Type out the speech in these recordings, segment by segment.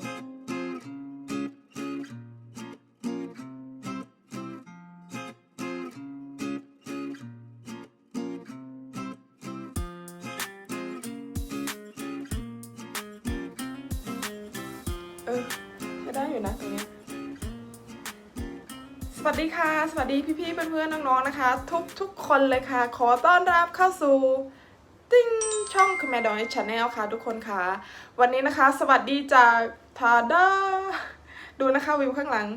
เออจะได้อยู่นะตรงนี้ สวัสดีค่ะ สวัสดีพี่ๆ เพื่อนๆ น้องๆ นะคะ ทุกทุกๆคนเลยค่ะ ขอต้อนรับเข้าสู่ติ้งช่องค m มดอยชาแนลค่ะทุกคนค่ะ วันนี้นะคะ สวัสดีจาก ทาดาดูนะคะวิวข้างหลัง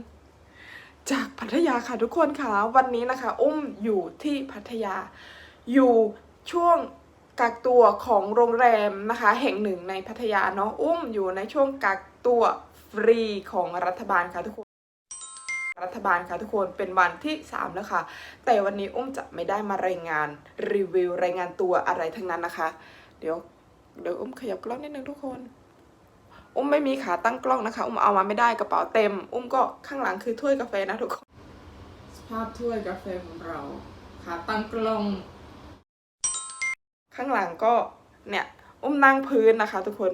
จากพัทยาค่ะทุกคนค่ะ วันนี้นะคะ อุ้มอยู่ที่พัทยา อยู่ช่วงกักตัวของโรงแรมนะคะ แห่งหนึ่งในพัทยาเนาะอุ้มอยู่ในช่วงกักตัวฟรีของรัฐบาลค่ะทุกคน รัฐบาลค่ะทุกคนเป็นวันที่ 3 แล้วค่ะ แต่วันนี้อุ้มจะไม่ได้มารายงานรีวิวรายงานตัวอะไรทั้งนั้นนะคะ เดี๋ยวเดี๋ยวอุ้มขยับกล้องนิดนึงทุกคน อุ้มไม่มีขาตั้งกล้องนะคะ อุ้มเอามาไม่ได้กระเป๋าเต็ม อุ้มก็ข้างหลังคือถ้วยกาแฟนะทุกคนสภาพถ้วยกาแฟของเรา ขาตั้งกล้อง ข้างหลังก็เนี่ยอุ้มนั่งพื้นนะคะ ทุกคน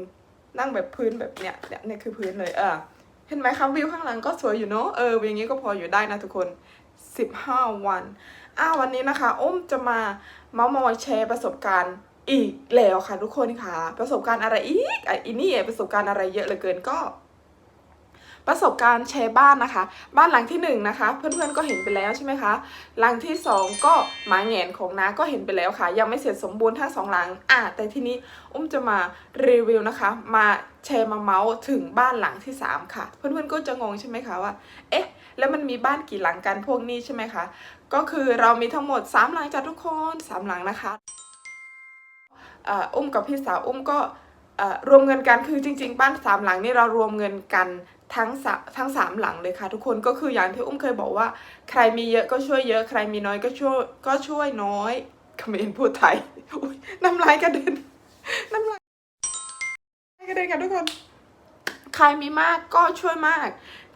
นั่งแบบพื้นแบบเนี่ยเนี่ยเนี่ยคือพื้นเลยเออเห็นไหมคะวิวข้างหลังก็สวยอยู่เนาะเอออย่างนี้ก็พออยู่ได้นะทุกคน 15 วันอ้าววันนี้นะคะ อุ้มจะมาเมาส์มอยแชร์ประสบการณ์ อีกแล้วค่ะทุกคนค่ะ ประสบการณ์อะไรอีกอะอีนี่ประสบการณ์อะไรเยอะเหลือเกินก็ ประสบการณ์แชร์บ้านนะคะ บ้านหลังที่หนึ่งนะคะ เพื่อนๆก็เห็นไปแล้วใช่ไหมคะ หลังที่สองก็หมาแงนของน้าก็เห็นไปแล้วค่ะ ยังไม่เสร็จสมบูรณ์ทั้งสองหลังอะแต่ทีนี้อุ้มจะมารีวิวนะคะ มาแชร์มาเมาส์ถึงบ้านหลังที่สามค่ะ เพื่อนๆก็จะงงใช่ไหมคะว่า เอ๊ะ แล้วมันมีบ้านกี่หลังกันพวกนี้ใช่ไหมคะ ก็คือเรามีทั้งหมดสามหลังจ้ะทุกคนสามหลังนะคะ อุ้มกับพี่สาวอุ้มก็รวมเงินกันคือจริง ๆ บ้านสามหลังนี่เรารวมเงินกันทั้งทั้งสามหลังเลยค่ะ ทุกคนก็คืออย่างที่อุ้มเคยบอกว่า ใครมีเยอะก็ช่วยเยอะใครมีน้อยก็ช่วยก็ช่วยน้อยคำเนพูดไทยน้ำลายกระเด็นน้ำลายกระเด็นค่ะทุกคน ใครมีมากก็ช่วยมาก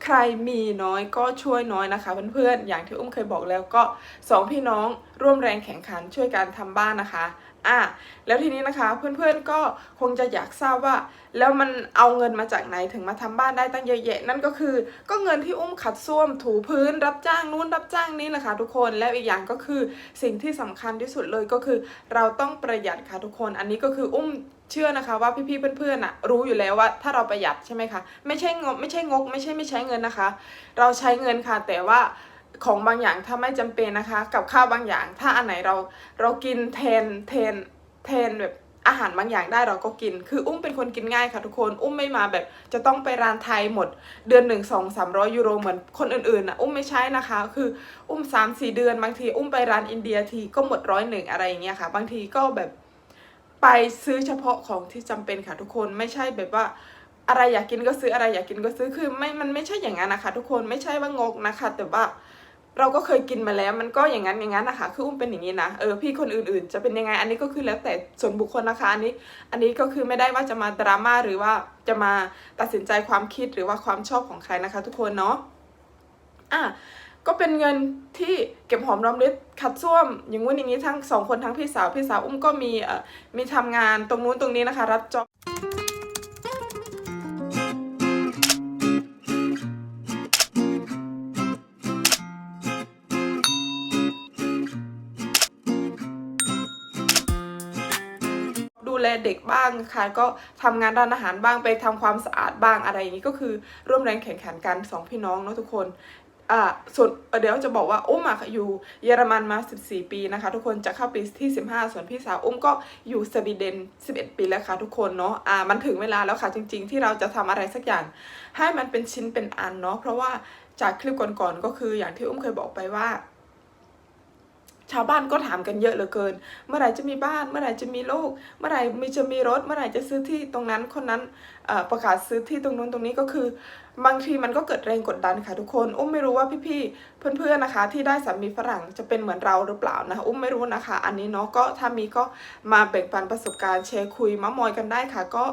ใครมีน้อยก็ช่วยน้อยนะคะ เพื่อนๆอย่างที่อุ้มเคยบอกแล้วก็สองพี่น้องร่วมแรงแข่งขันช่วยกันทำบ้านนะคะ อะแล้วทีนี้นะคะเพื่อนๆก็คงจะอยากทราบว่า แล้วมันเอาเงินมาจากไหนถึงมาทำบ้านได้ตั้งเยอะแยะนั่นก็คือ ก็เงินที่อุ้มขัดส้วมถูพื้นรับจ้างนู้นรับจ้างนี้แหละค่ะทุกคนแล้วอีกอย่างก็คือสิ่งที่สำคัญที่สุดเลยก็คือ เราต้องประหยัดค่ะทุกคน อันนี้ก็คืออุ้มเชื่อนะคะว่าพี่ๆเพื่อนๆอะรู้อยู่แล้วว่าถ้าเราประหยัดใช่ไหมคะไม่ใช่งบไม่ใช่งกไม่ใช่ไม่ใช้เงินนะคะ เราใช้เงินค่ะแต่ว่า ของบางอย่างถ้าไม่จำเป็นนะคะ กับข้าวบางอย่าง ถ้าอันไหนเราเรากินแทนแทนแทนแบบอาหารบางอย่างได้เราก็กิน คืออุ้มเป็นคนกินง่ายค่ะทุกคน อุ้มไม่มาแบบจะต้องไปร้านไทยหมด เดือนหนึ่งสองสามร้อยยูโรเหมือนคนอื่นๆนะอุ้มไม่ใช่นะคะ คืออุ้มสามสี่เดือนบางทีอุ้มไปร้านอินเดียทีก็หมดร้อยหนึ่งอะไรอย่างเงี้ยค่ะ บางทีก็แบบไปซื้อเฉพาะของที่จำเป็นค่ะทุกคน ไม่ใช่แบบว่าอะไรอยากกินก็ซื้ออะไรอยากกินก็ซื้อ คือไม่ มันไม่ใช่อย่างนั้นนะคะ ทุกคน ไม่ใช่ว่างกนะคะ แต่ว่า เราก็เคยกินมาแล้วมันก็อย่างนั้นอย่างนั้นนะคะคืออุ้มเป็นอย่างนี้นะเออพี่คนอื่นๆ จะเป็นยังไงอันนี้ก็คือแล้วแต่ส่วนบุคคลนะคะอันนี้ อันนี้ก็คือไม่ได้ว่าจะมาดราม่าหรือว่าจะมาตัดสินใจความคิดหรือว่าความชอบของใครนะคะ ทุกคนเนาะอะก็เป็นเงินที่เก็บหอมรอมริบขัดส้วม อย่างงู้นอย่างนี้ทั้งสองคนทั้งพี่สาวพี่สาวอุ้มก็มีเอ่อมีทำงานตรงนู้นตรงนี้นะคะ รับจ็อบ เด็กบ้างค่ะก็ทำงานร้านอาหารบ้างไปทำความสะอาดบ้างอะไรอย่างนี้ก็คือร่วมแรงแข่งขันกันสองพี่น้องเนาะทุกคนอ่าส่วนเดี๋ยวจะบอกว่าอุ้มอะอยู่เยอรมันมา 14 ปีนะคะ ทุกคนจะเข้าปีที่ 15 ส่วนพี่สาวอุ้มก็อยู่สวีเดน 11 ปีแล้วค่ะทุกคนเนาะอ่ามันถึงเวลาแล้วค่ะจริง ๆ ที่เราจะทำอะไรสักอย่าง ให้มันเป็นชิ้นเป็นอันเนาะเพราะว่าจากคลิปก่อนๆก็คืออย่างที่อุ้มเคยบอกไปว่า ชาวบ้านก็ถามกันเยอะเหลือเกิน เมื่อไหร่จะมีบ้าน เมื่อไหร่จะมีลูก เมื่อไหร่มีจะมีรถ เมื่อไหร่จะซื้อที่ตรงนั้นคนนั้นประกาศซื้อที่ตรงนู้นตรงนี้ก็คือ บางทีมันก็เกิดแรงกดดันค่ะทุกคน อุ้มไม่รู้ว่าพี่ๆเพื่อนๆนะคะ ที่ได้สามีฝรั่งจะเป็นเหมือนเราหรือเปล่านะอุ้มไม่รู้นะคะ อันนี้เนาะก็ถ้ามีก็มาแบ่งปันประสบการณ์แชร์คุยมามอยกันได้ค่ะ ก็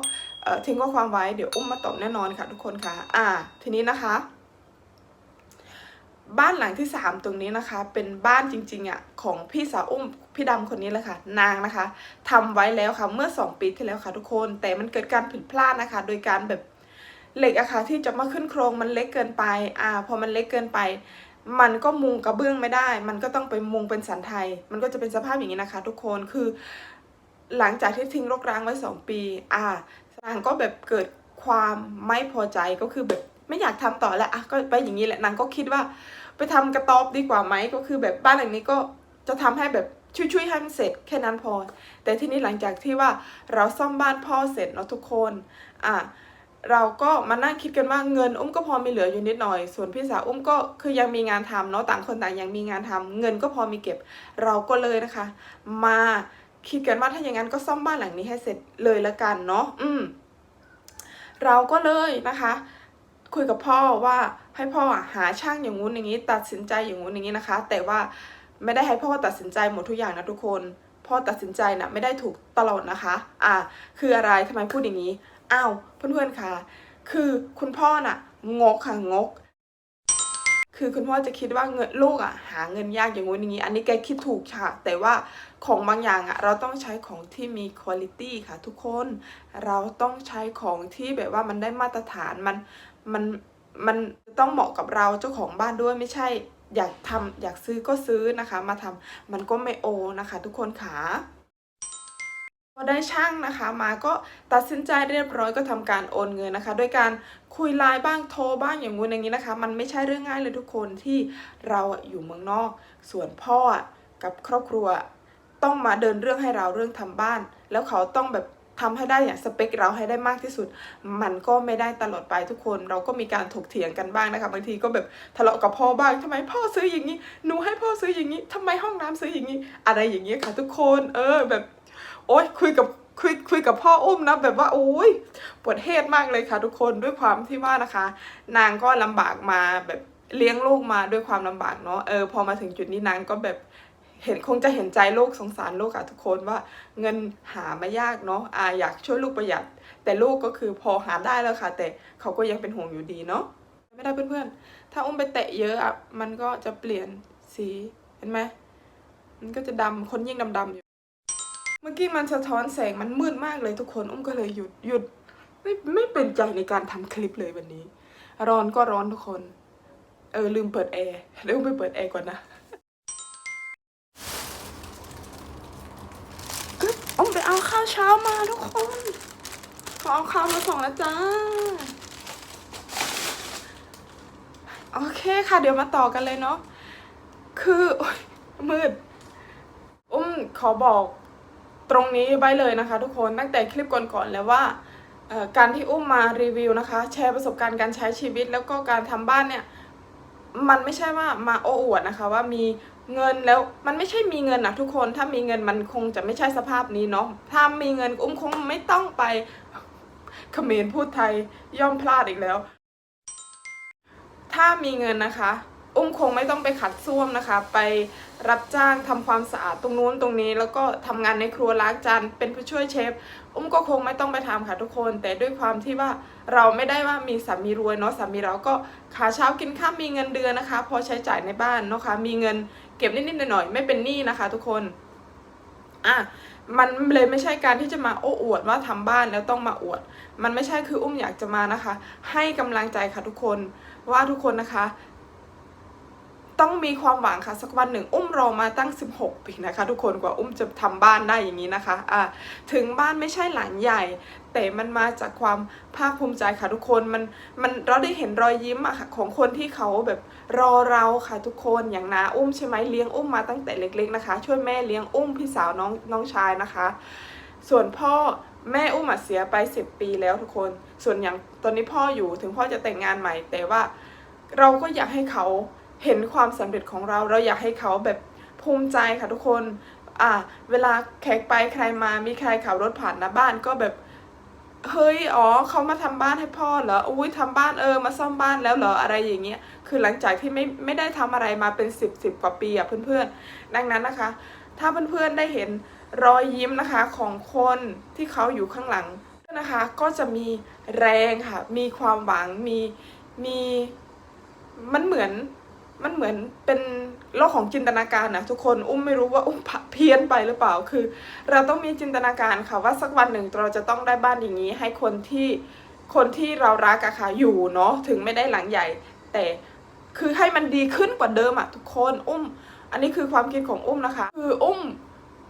ทิ้งข้อความไว้เดี๋ยวอุ้มมาตอบแน่นอนค่ะทุกคนค่ะ อ่า ทีนี้นะคะ บ้านหลังที่สามตรงนี้นะคะ เป็นบ้านจริงๆอะของพี่สาวอุ้มพี่ดำคนนี้เลยค่ะ นางนะคะทำไว้แล้วค่ะเมื่อสองปีที่แล้วค่ะทุกคน แต่มันเกิดการผิดพลาดนะคะ โดยการแบบเหล็กอะค่ะที่จะมาขึ้นโครงมันเล็กเกินไปอ่าพอมันเล็กเกินไป มันก็มุงกระเบื้องไม่ได้ มันก็ต้องไปมุงเป็นสันไทย มันก็จะเป็นสภาพอย่างนี้นะคะ ทุกคนคือ หลังจากที่ทิ้งรกร้างไว้สองปี อ่านางก็แบบเกิดความไม่พอใจก็คือแบบไม่อยากทำต่อแล้วอะก็ไปอย่างนี้แหละนางก็คิดว่า ไปทำกระต๊อบดีกว่าไหมก็คือแบบบ้านหลังนี้ก็จะทำให้แบบช่วยๆให้มันเสร็จแค่นั้นพอ แต่ทีนี้หลังจากที่ว่าเราซ่อมบ้านพ่อเสร็จเนาะทุกคนอะเราก็มานั่งคิดกันว่าเงินอุ้มก็พอมีเหลืออยู่นิดหน่อย ส่วนพี่สาวอุ้มก็คือยังมีงานทำเนาะต่างคนต่างยังมีงานทำเงินก็พอมีเก็บ เราก็เลยนะคะ มาคิดกันว่าถ้าอย่างนั้นก็ซ่อมบ้านหลังนี้ให้เสร็จเลยละกันเนาะอืม เราก็เลยนะคะ คุยกับพ่อว่า ให้พ่อหาช่างอย่างงู้นอย่างนี้ ตัดสินใจอย่างงู้นอย่างนี้นะคะ แต่ว่าไม่ได้ให้พ่อตัดสินใจหมดทุกอย่างนะทุกคนพ่อตัดสินใจนะไม่ได้ถูกตลอดนะคะ อ่า คืออะไรทำไมพูดอย่างนี้อ้าวเพื่อนๆค่ะ คือคุณพ่อน่ะ งกค่ะงก คือคุณพ่อจะคิดว่าเงินลูกอะ หาเงินยากอย่างงู้นอย่างนี้ อันนี้แกคิดถูกค่ะ แต่ว่าของบางอย่างอะ เราต้องใช้ของที่มีคุณภาพค่ะ ทุกคน เราต้องใช้ของที่แบบว่ามันได้มาตรฐานมันมัน มันต้องเหมาะกับเราเจ้าของบ้านด้วยไม่ใช่อยากทำอยากซื้อก็ซื้อนะคะ มาทำมันก็ไม่โอนะคะ ทุกคนขาพอได้ช่างนะคะ มาก็ตัดสินใจเรียบร้อยก็ทำการโอนเงินนะคะด้วยการคุยไลน์บ้างโทรบ้างอย่างงู้นอย่างนี้นะคะ มันไม่ใช่เรื่องง่ายเลยทุกคนที่เราอยู่เมืองนอก ส่วนพ่อกับครอบครัว ต้องมาเดินเรื่องให้เราเรื่องทำบ้าน แล้วเขาต้องแบบ ทำให้ได้อย่างสเปคเราให้ได้มากที่สุด มันก็ไม่ได้ตลอดไปทุกคน เราก็มีการถกเถียงกันบ้างนะคะ บางทีก็แบบทะเลาะกับพ่อบ้างทำไมพ่อซื้ออย่างนี้หนูให้พ่อซื้ออย่างนี้ทำไมห้องน้ำซื้ออย่างนี้ อะไรอย่างเงี้ยค่ะทุกคน เออแบบ โอ๊ยคุยกับคุยคุยกับพ่ออุ้มนะแบบว่าโอ๊ยปวดเฮดมากเลยค่ะ ทุกคนด้วยความที่ว่านะคะ นางก็ลำบากมาแบบเลี้ยงลูกมาด้วยความลำบากเนาะเออพอมาถึงจุดนี้นางก็แบบ เห็นคงจะเห็นใจลูกสงสารลูกอะทุกคนว่าเงินหาม่ยากเนาะอาอยากช่วยลูกประหยัด แต่ลูกก็คือพอหาได้แล้วค่ะ แต่เขาก็ยังเป็นห่วงอยู่ดีเนาะไม่ได้เพื่อนๆ ถ้าอุ้มไปเตะเยอะอะมันก็จะเปลี่ยนสีเห็นไหมมันก็จะดำคนยิ่งดำๆอยู่เมื่อกี้มันสะท้อนแสงมันมืดมากเลยทุกคนอุ้มก็เลยหยุดหยุดไม่ไม่เป็นใจในการทำคลิปเลยวันนี้ ร้อนก็ร้อนทุกคน เออลืมเปิดแอร์เดี๋ยวอุ้มไปเปิดแอร์ก่อนนะาวเช้ามาทุกคน ขอเอาข้าวมาส่งแล้วจ้า โอเคค่ะ เดี๋ยวมาต่อกันเลยเนาะ คืออมืด อุ้มขอบอกตรงนี้ไว้เลยนะคะ ทุกคน ตั้งแต่คลิปก่อนๆแล้วว่าการที่อุ้มมารีวิวนะคะ แชร์ประสบการณ์การใช้ชีวิตแล้วก็การทำบ้านเนี่ย มันไม่ใช่ว่ามาโอ้อวดนะคะ ว่ามี เงินแล้วมันไม่ใช่มีเงินนะทุกคนถ้ามีเงินมันคงจะไม่ใช่สภาพนี้เนาะถ้ามีเงินอุ้มคงไม่ต้องไปเขมรพูดไทยย่อมพลาดอีกแล้ว ถ้ามีเงินนะคะ อุ้มคงไม่ต้องไปขัดส้วมนะคะ ไปรับจ้างทำความสะอาดตรงนู้นตรงนี้ แล้วก็ทำงานในครัวล้างจานเป็นผู้ช่วยเชฟ อุ้มก็คงไม่ต้องไปทำค่ะทุกคน แต่ด้วยความที่ว่าเราไม่ได้ว่ามีสามีรวยเนาะสามีเราก็ขาเช้ากินข้ามมีเงินเดือนนะคะ พอใช้จ่ายในบ้านเนาะคะมีเงิน เก็บนิดๆหน่อยๆไม่เป็นหนี้นะคะ ทุกคนอะมันเลยไม่ใช่การที่จะมาโอ้อวดว่าทำบ้านแล้วต้องมาอวด มันไม่ใช่คืออุ้มอยากจะมานะคะ ให้กำลังใจค่ะทุกคนว่าทุกคนนะคะ ต้องมีความหวังค่ะสักวันหนึ่ง อุ้มรอมาตั้ง 16 ปีนะคะ ทุกคนกว่าอุ้มจะทำบ้านได้อย่างนี้นะคะอ่าถึงบ้านไม่ใช่หลังใหญ่ แต่มันมาจากความภาคภูมิใจค่ะทุกคนมันมันเราได้เห็นรอยยิ้มอะค่ะของคนที่เขาแบบรอเราค่ะทุกคนอย่างนาอุ้มใช่ไหมเลี้ยงอุ้มมาตั้งแต่เล็ก ๆนะคะ ช่วยแม่เลี้ยงอุ้มพี่สาวน้องน้องชายนะคะ ส่วนพ่อแม่อุ้มเสียไป 10 ปีแล้วทุกคน ส่วนอย่างตอนนี้พ่ออยู่ถึงพ่อจะแต่งงานใหม่ แต่ว่าเราก็อยากให้เขา เห็นความสำเร็จของเรา เราอยากให้เขาแบบภูมิใจค่ะทุกคนอ่าเวลาแขกไปใครมามีใครขับรถผ่านหน้าบ้านก็แบบเฮ้ย อ๋อ เขามาทำบ้านให้พ่อเหรอ อุ้ยทำบ้านเออ มาซ่อมบ้านแล้วเหรอ อะไรอย่างเงี้ย คือหลังจากที่ไม่ไม่ได้ทำอะไรมาเป็นสิบสิบกว่าปีอะเพื่อนๆ ดังนั้นนะคะ ถ้าเพื่อนๆได้เห็นรอยยิ้มนะคะของคนที่เขาอยู่ข้างหลังนะคะ ก็จะมีแรงค่ะ มีความหวัง มี มี มันเหมือน มันเหมือนเป็นโลกของจินตนาการนะทุกคนอุ้มไม่รู้ว่าอุ้มเพี้ยนไปหรือเปล่าคือ เราต้องมีจินตนาการค่ะว่าสักวันหนึ่งเราจะต้องได้บ้านอย่างนี้ ให้คนที่คนที่เรารักอะค่ะอยู่เนาะถึงไม่ได้หลังใหญ่ แต่คือให้มันดีขึ้นกว่าเดิมอะทุกคนอุ้ม อันนี้คือความคิดของอุ้มนะคะ คืออุ้ม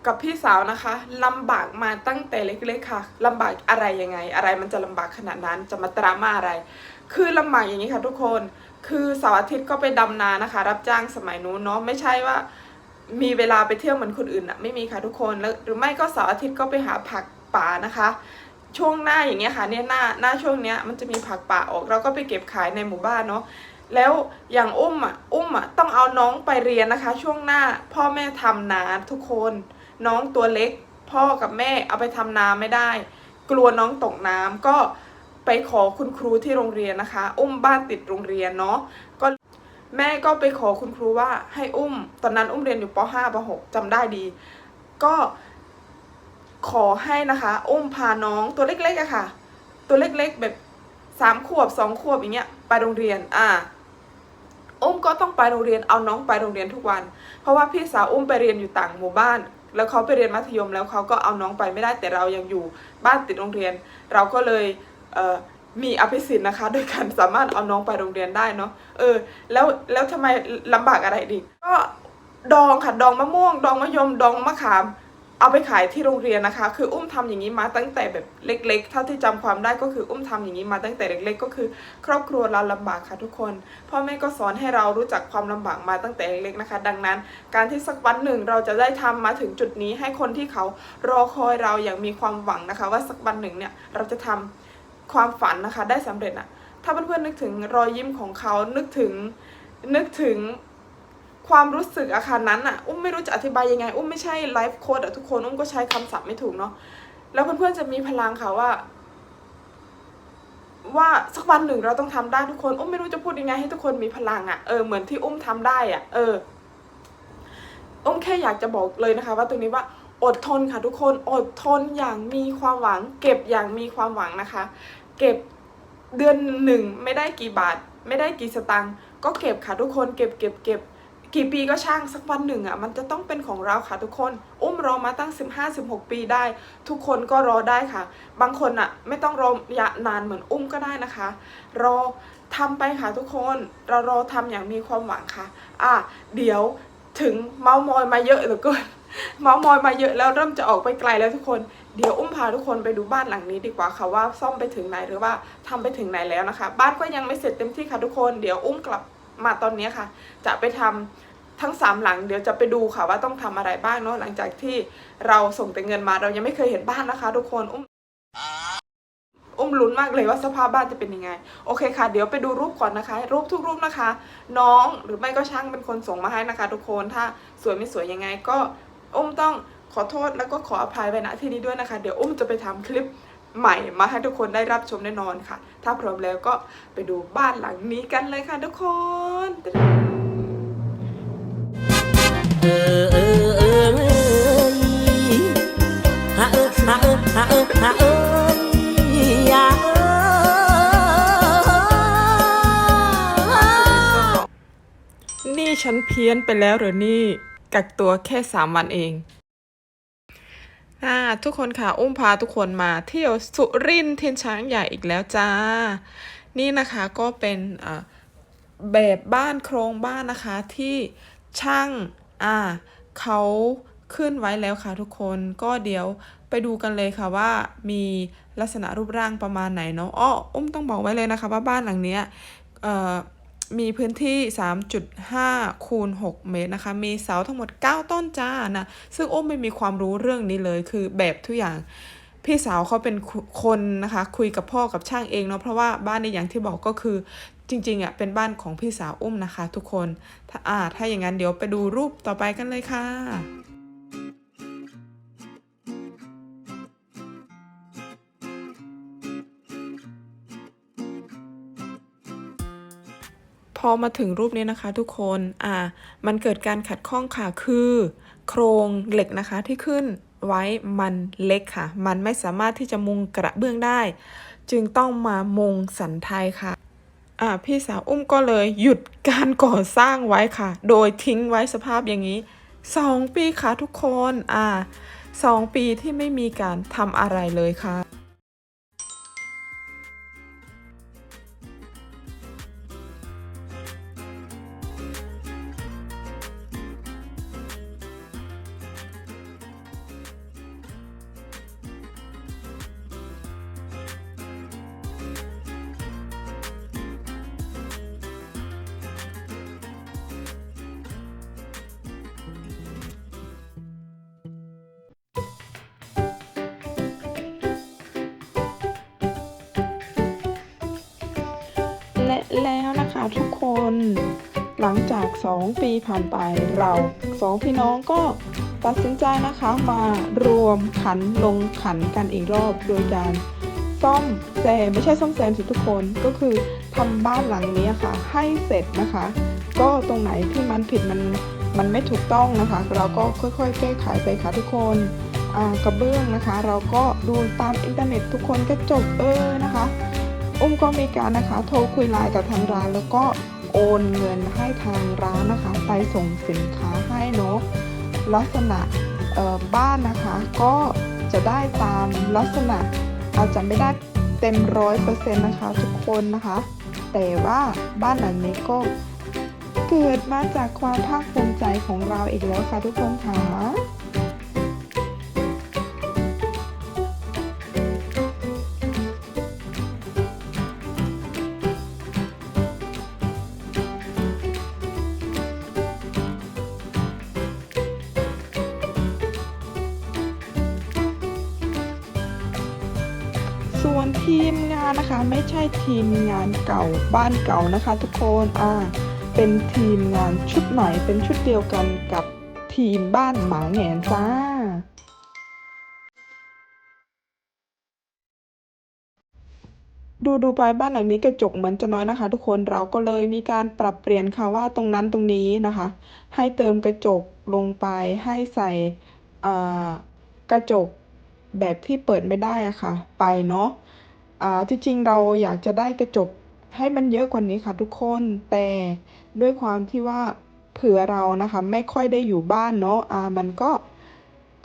กับพี่สาวนะคะลำบากมาตั้งแต่เล็กๆค่ะลำบากอะไรยังไง อะไรมันจะลำบากขนาดนั้นจะมาตรามาอะไร คือลำบากอย่างนี้ค่ะทุกคน คือเสาร์อาทิตย์ก็ไปดำนานะคะ รับจ้างสมัยนู้นเนาะไม่ใช่ว่ามีเวลาไปเที่ยวเหมือนคนอื่นอะไม่มีค่ะทุกคนแล้วหรือไม่ก็เสาร์อาทิตย์ก็ไปหาผักป่านะคะ ช่วงหน้าอย่างเงี้ยค่ะเนี่ยหน้าหน้าช่วงเนี้ยมันจะมีผักป่าออก เราก็ไปเก็บขายในหมู่บ้านเนาะแล้วอย่างอุ้มอะอุ้มอะต้องเอาน้องไปเรียนนะคะ ช่วงหน้าพ่อแม่ทำนาทุกคน น้องตัวเล็ก พ่อกับแม่เอาไปทำนาไม่ได้ กลัวน้องตกน้ำก็ ไปขอคุณครูที่โรงเรียนนะคะ อุ้มบ้านติดโรงเรียนเนาะก็แม่ก็ไปขอคุณครูว่าให้อุ้ม ตอนนั้นอุ้มเรียนอยู่ป .5 ป .6 จำได้ดี ก็ขอให้นะคะ อุ้มพาน้องตัวเล็กๆอะค่ะ ตัวเล็กๆแบบสามขวบสองขวบอย่างเงี้ยไปโรงเรียนอ่าอุ้มก็ต้องไปโรงเรียนเอาน้องไปโรงเรียนทุกวัน เพราะว่าพี่สาวอุ้มไปเรียนอยู่ต่างหมู่บ้าน แล้วเขาไปเรียนมัธยมแล้วเขาก็เอาน้องไปไม่ได้แต่เรายังอยู่บ้านติดโรงเรียน เราก็เลย มีอภิสิทธิ์นะคะ โดยการสามารถเอาน้องไปโรงเรียนได้เนาะเออ แล้วแล้วทำไมลำบากอะไรดีก็ดองค่ะดองมะม่วง ดองมะยมดองมะขาม เอาไปขายที่โรงเรียนนะคะ คืออุ้มทำอย่างนี้มาตั้งแต่แบบเล็กๆเท่าที่จำความได้ก็คืออุ้มทำอย่างนี้มาตั้งแต่เล็ก ๆ ก็คือ ครอบครัวเราลำบากค่ะทุกคนพ่อแม่ก็สอนให้เรารู้จักความลำบากมาตั้งแต่เล็กๆนะคะ ดังนั้น การที่สักวันหนึ่งเราจะได้ทำมาถึงจุดนี้ให้คนที่เขารอคอยเราอย่างมีความหวังนะคะ ว่าสักวันหนึ่งเนี่ยเราจะทำ ความฝันนะคะได้สำเร็จอะถ้าเพื่อนๆนึกถึงรอยยิ้มของเขานึกถึงนึกถึงความรู้สึกอาคารนั้นอะอุ้มไม่รู้จะอธิบายยังไง อุ้มไม่ใช่ไลฟ์โค้ดอะทุกคนอุ้มก็ใช้คำศัพท์ไม่ถูกเนาะแล้วเพื่อนๆจะมีพลังค่ะว่า ว่าสักวันหนึ่งเราต้องทำได้ทุกคนอุ้มไม่รู้จะพูดยังไงให้ทุกคนมีพลังอะเออเหมือนที่อุ้มทำได้อะเอออุ้มแค่อยากจะบอกเลยนะคะ ว่าตรงนี้ว่าอดทนค่ะทุกคนอดทนอย่างมีความหวัง เก็บอย่างมีความหวังนะคะ เก็บเดือนหนึ่งไม่ได้กี่บาท ไม่ได้กี่สตังค์ก็เก็บค่ะทุกคนเก็บเก็บเก็บกี่ปีก็ช่างสักวันหนึ่งอะมันจะต้องเป็นของเราค่ะทุกคน อุ้มรอมาตั้ง 15-16 ปีได้ ทุกคนก็รอได้ค่ะ บางคนอะไม่ต้องรอยะนานเหมือนอุ้มก็ได้นะคะ รอทำไปค่ะทุกคนเรารอทำอย่างมีความหวังค่ะ อะเดี๋ยวถึงเมามอยมาเยอะเหลือเกินเมามอยมาเยอะแล้วเริ่มจะออกไปไกลแล้วทุกคน เดี๋ยวอุ้มพาทุกคนไปดูบ้านหลังนี้ดีกว่าค่ะว่าซ่อมไปถึงไหนหรือว่าทำไปถึงไหนแล้วนะคะ บ้านก็ยังไม่เสร็จเต็มที่ค่ะทุกคนเดี๋ยวอุ้มกลับมาตอนนี้ค่ะ จะไปทำทั้งสามหลังเดี๋ยวจะไปดูค่ะว่าต้องทำอะไรบ้างเนาะหลังจากที่เราส่งแต่เงินมาเรายังไม่เคยเห็นบ้านนะคะ ทุกคนอุ้มอุ้มลุ้นมากเลยว่าสภาพบ้านจะเป็นยังไง โอเคค่ะ เดี๋ยวไปดูรูปก่อนนะคะ รูปทุกรูปนะคะ น้องหรือไม่ก็ช่างเป็นคนส่งมาให้นะคะ ทุกคนถ้าสวยไม่สวยยังไงก็อุ้มต้อง ขอโทษแล้วก็ขออภัยไว้ณที่นี้ด้วยนะคะ เดี๋ยวอุ้มจะไปทำคลิปใหม่มาให้ทุกคนได้รับชมแน่นอนค่ะ ถ้าพร้อมแล้วก็ไปดูบ้านหลังนี้กันเลยค่ะทุกคนเออเออเออเอยฮะเออฮะเออฮะเออฮะเออยาเอยนี่ฉันเพี้ยนไปแล้วเหรอนี่ กักตัวแค่สามวันเอง อ่าทุกคนค่ะ อุ้มพาทุกคนมาเที่ยวสุรินทร์เทียนช้างใหญ่อีกแล้วจ้า นี่นะคะก็เป็นแบบบ้านโครงบ้านนะคะที่ช่างอ่าเขาขึ้นไว้แล้วค่ะทุกคนก็เดี๋ยวไปดูกันเลยค่ะว่ามีลักษณะรูปร่างประมาณไหนเนาะอ้ออุ้มต้องบอกไว้เลยนะคะว่าบ้านหลังเนี้ยเอ่อ มีพื้นที่ 3.5 คูณ 6 เมตรนะคะ มีเสาทั้งหมด 9 ต้นจ้านะ ซึ่งโอ้มไม่มีความรู้เรื่องนี้เลย คือแบบทุกอย่าง พี่สาวเขาเป็นคนนะคะ คุยกับพ่อกับช่างเองเนาะ เพราะว่าบ้านในอย่างที่บอกก็คือจริงๆอะเป็นบ้านของพี่สาวอุ้มนะคะ ทุกคน ถ้าอ่าถ้าอย่างนั้นเดี๋ยวไปดูรูปต่อไปกันเลยค่ะ พอมาถึงรูปนี้นะคะทุกคนอ่ามันเกิดการขัดข้องค่ะคือ โครงเหล็กนะคะที่ขึ้นไว้มันเล็กค่ะ มันไม่สามารถที่จะมุงกระเบื้องได้ จึงต้องมามุงสันไทยค่ะอ่าพี่สาวอุ้มก็เลยหยุดการก่อสร้างไว้ค่ะ โดยทิ้งไว้สภาพอย่างนี้สองปีค่ะทุกคนอ่าสองปีที่ไม่มีการทำอะไรเลยค่ะ ปีผ่านไปเราสองพี่น้องก็ตัดสินใจนะคะมารวมขันลงขันกันอีกรอบโดยการซ่อมแซมไม่ใช่ซ่อมแซมสิทุกคนก็คือทำบ้านหลังนี้ค่ะ ให้เสร็จนะคะ ก็ตรงไหนที่มันผิดมันมันไม่ถูกต้องนะคะ เราก็ค่อยๆ แก้ไขไปค่ะทุกคนกระเบื้องนะคะ เราก็ดูตามอินเทอร์เน็ตทุกคนก็จบเออนะคะ อุ้มก็มีการนะคะ โทรคุยไลน์กับทางร้านแล้วก็ โอนเงินให้ทางร้านนะคะ ไปส่งสินค้าให้เนาะลักษณะบ้านนะคะก็จะได้ตามลักษณะอาจจะไม่ได้เต็มร้อยเปอร์เซ็นต์นะคะทุกคนนะคะ แต่ว่าบ้านหลังนี้ก็เกิดมาจากความภาคภูมิใจของเราอีกแล้วค่ะทุกคนค่ะ นนะคะ ไม่ใช่ทีมงานเก่าบ้านเก่านะคะ ทุกคนอ่าเป็นทีมงานชุดใหม่เป็นชุดเดียวกันกับทีมบ้านหมาแหงนจ้าดูดูไปบ้านหลังนี้กระจกเหมือนจะน้อยนะคะ ทุกคนเราก็เลยมีการปรับเปลี่ยนค่ะว่าตรงนั้นตรงนี้นะคะ ให้เติมกระจกลงไปให้ใส่กระจกแบบที่เปิดไม่ได้อะค่ะ ไปเนาะ อ่าที่จริงเราอยากจะได้กระจกให้มันเยอะกว่านี้ค่ะทุกคน แต่ด้วยความที่ว่าเผื่อเรานะคะ ไม่ค่อยได้อยู่บ้านเนาะอ่ามันก็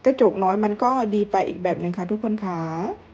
กระจกน้อยมันก็ดีไปอีกแบบหนึ่งค่ะทุกคนค่ะ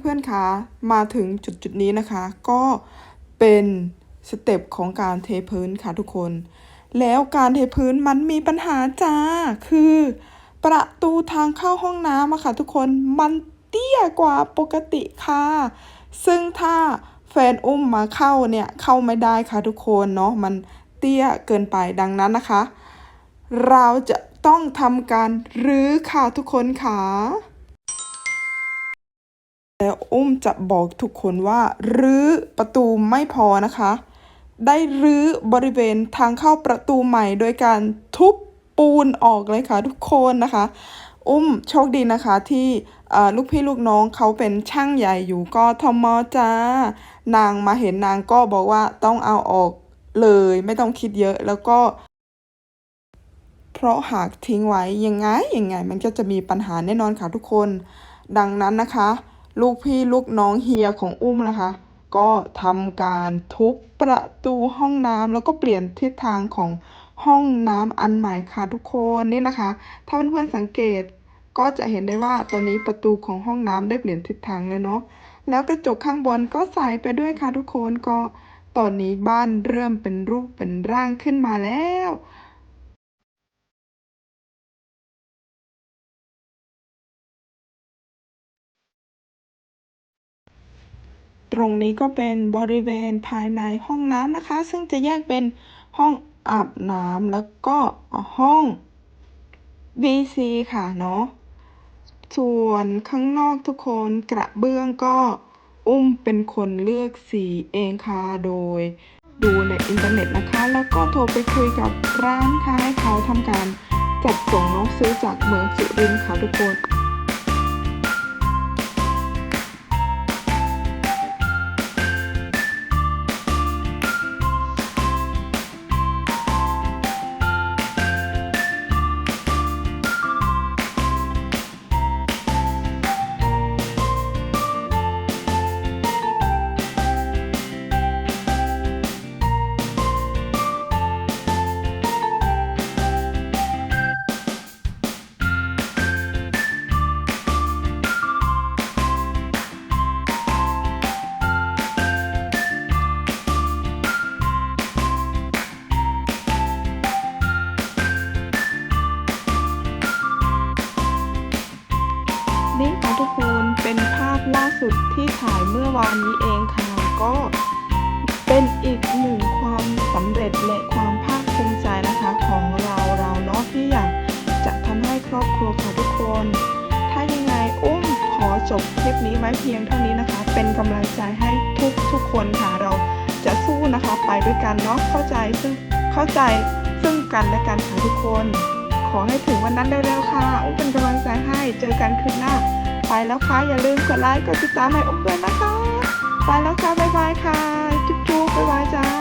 เพื่อนๆคะมาถึงจุดจุดนี้นะคะ ก็เป็นสเต็ปของการเทพื้นค่ะทุกคน แล้วการเทพื้นมันมีปัญหาจ้า คือประตูทางเข้าห้องน้ำอะค่ะทุกคนมันเตี้ยกว่าปกติค่ะ ซึ่งถ้าแฟนอุ้มมาเข้าเนี่ยเข้าไม่ได้ค่ะทุกคนเนาะมันเตี้ยเกินไปดังนั้นนะคะ เราจะต้องทำการรื้อค่ะทุกคนค่ะ แล้วอุ้มจะบอกทุกคนว่ารื้อประตูไม่พอนะคะ ได้รื้อบริเวณทางเข้าประตูใหม่ โดยการทุบปูนออกเลยค่ะทุกคนนะคะ อุ้มโชคดีนะคะที่ลูกพี่ลูกน้องเขาเป็นช่างใหญ่อยู่ก็ทมจ้า นางมาเห็นนางก็บอกว่าต้องเอาออกเลยไม่ต้องคิดเยอะแล้วก็ เพราะหากทิ้งไว้ยังไงยังไง มันก็จะมีปัญหาแน่นอนค่ะทุกคน ดังนั้นนะคะ ลูกพี่ลูกน้องเฮียของอุ้มนะคะ ก็ทำการทุบประตูห้องน้ำแล้วก็เปลี่ยนทิศทางของห้องน้ำอันใหม่ค่ะทุกคนนี่นะคะ ถ้าเพื่อนๆสังเกตก็จะเห็นได้ว่าตอนนี้ประตูของห้องน้ำได้เปลี่ยนทิศทางเลยเนาะแล้วกระจกข้างบนก็ใส่ไปด้วยค่ะทุกคนก็ตอนนี้บ้านเริ่มเป็นรูปเป็นร่างขึ้นมาแล้ว ตรงนี้ก็เป็นบริเวณภายในห้องน้ำนะคะ ซึ่งจะแยกเป็นห้องอาบน้ำแล้วก็ห้อง WC ค่ะเนาะส่วนข้างนอกทุกคนกระเบื้องก็อุ้มเป็นคนเลือกสีเองค่ะโดย ดูในอินเทอร์เน็ตนะคะ แล้วก็โทรไปคุยกับร้านค้าให้เขาทำการจัดส่งน้องซื้อจากเมืองสุรินทร์ค่ะทุกคน ทุกทุกคนค่ะเราจะสู้นะคะไปด้วยกันเนาะเข้าใจซึ่งเข้าใจซึ่งกันและกันค่ะทุกคน ขอให้ถึงวันนั้นเร็วๆค่ะอุ้มเป็นกำลังใจให้เจอกันคืนหน้า ไปแล้วค่ะอย่าลืมกดไลค์กดติดตามให้อุ้มด้วยนะคะ ไปแล้วค่ะบ๊ายบายค่ะ จุ๊บๆบ๊ายบายจ้า